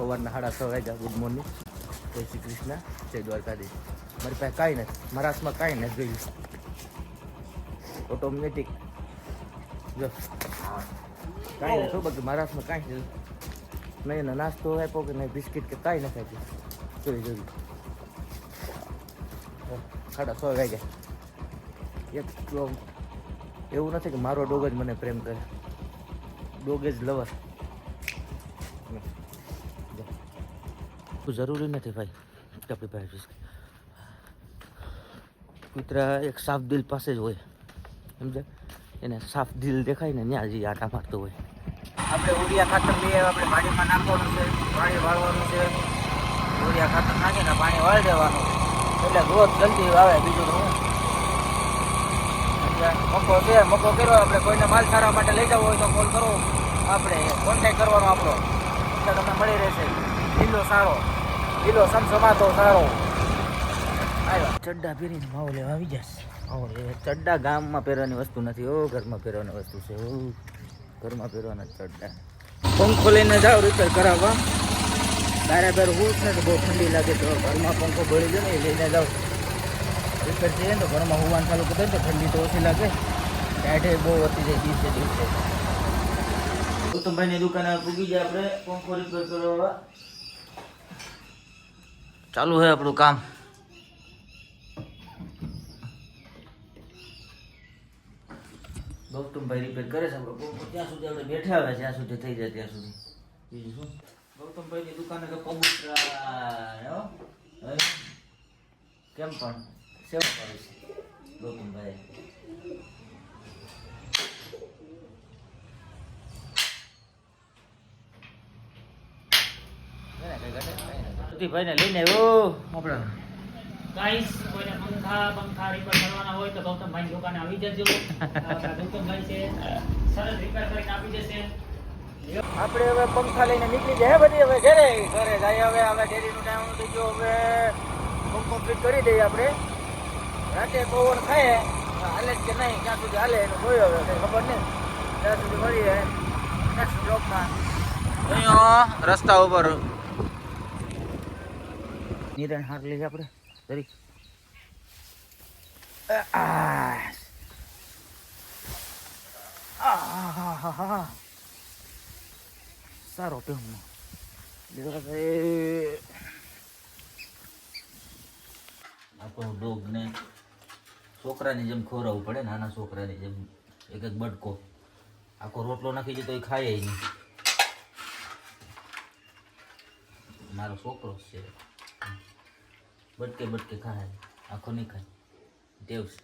સવારના સાડા છ વાગ્યા ગુડ મોર્નિંગ જય શ્રી કૃષ્ણ, જય દ્વારકાધીશ. મારી પાસે કાંઈ નથી, મારા હાથમાં કાંઈ નથી જોયું. ઓટોમેટિક જો. કાંઈ નથી બાકી મારા હાથમાં કાંઈ નથી. નહીં એનો નાસ્તો આપ્યો કે નહીં, બિસ્કિટ કે કાંઈ નથી આપ્યું. જોઈ જોયું. સાડા છ વાગ્યા એક એવું નથી કે મારો ડોગ જ મને પ્રેમ કરે. ડોગ જ લવર જરૂરી નથી ભાઈ ટપી પાસે કૂતરા એક સાફ દિલ પાસે જ હોય સમજે એને સાફ દિલ દેખાય ને ત્યાં જ ઈ આટા મારતો હોય. આપણે ઉડિયા ખાતર લઈએ, આપણે પાણીમાં નાખવાનું છે, પાણી વાળવાનું છે. ઉડિયા ખાતર નાખીને પાણી વાળી દેવાનું એટલે ગ્રોથ જલ્દી આવે બીજું તો મકો છે, મકો કર્યો, આપણે કોઈને માલ સારા માટે લઈ જવો હોય તો કોલ કરો. આપણે કોન્ટેક કરવાનો આપણો. એટલે તમને મળી રહેશે. લીલો સારો. લીલો સમસમાતો સારો. આવ્યો ચડ્ડા પહેરીને માવો લેવા આવી જશે. માવો ચડ્ડા ગામમાં પહેરવાની વસ્તુ નથી. ઓ, ઘરમાં પહેરવાની વસ્તુ છે. ઓ, ઘરમાં પહેરવાના ચડ્ડા. પંખો લઈને જાઓ, રિપેર કરાવવા. બારે હું હું ને તો બહુ ઠંડી લાગે તો ઘરમાં પંખો ભળી જાય ને એ લઈને જાઓ. રિપેર થઈએ તો ઘરમાં હોવાનું ચાલુ કરે તો ઠંડી તો ઓછી લાગે. ટાઢે બહુ વધી જાય દિવસે દિવસે. ગૌતમભાઈની દુકાને પૂગી જાય આપણે. પંખો રિપેર કરવા ચાલુ છે આપણું કામ. ગૌતમભાઈ રિપેર કરે છે આપણો. પંખો ત્યાં સુધી આપણે બેઠા આવે જ્યાં સુધી થઈ જાય ત્યાં સુધી. બીજું શું? ગૌતમભાઈની દુકાને તો પબુતરા હો. કેમ પણ સેવા કરે છે ગૌતમભાઈ. ભાઈ ને લઈને આવ્યો. આપણે. ગાઈસ કોઈને પંખા પંખા રિપેર કરવાના હોય તો ગૌતમભાઈની દુકાને આવી જજો. ગૌતમભાઈ છે. સરસ રિપેર કરીને આપી જશે આપણે હવે પંખા લઈને નીકળી જાય બધી હવે ઘરે. ઘરે જાય હવે હવે ડેરીનું ટાઈમ થઈ ગયો હવે પંખો ફિટ કરી દઈએ આપણે. રાતે પવન ખાય. હાલે કે નહીં ક્યાં સુધી હાલે એનું જોયું હવે કંઈ ખબર નહીં. ત્યાં સુધી મળીએ. નેક્સ્ટ બ્લોકમાં અહીંયા રસ્તા ઉપર નિરણ હાર લઈએ આપણે. આ. સારો પેહું આપણું ડોગને છોકરાની જેમ ખોરાવું પડે, નાના છોકરાની જેમ એક એક બટકો. આખો રોટલો નાખી દે તો એ ખાય નહીં. મારો છોકરો છે. બટકે બટકે ખાય આખો નહીં ખાય ટેવ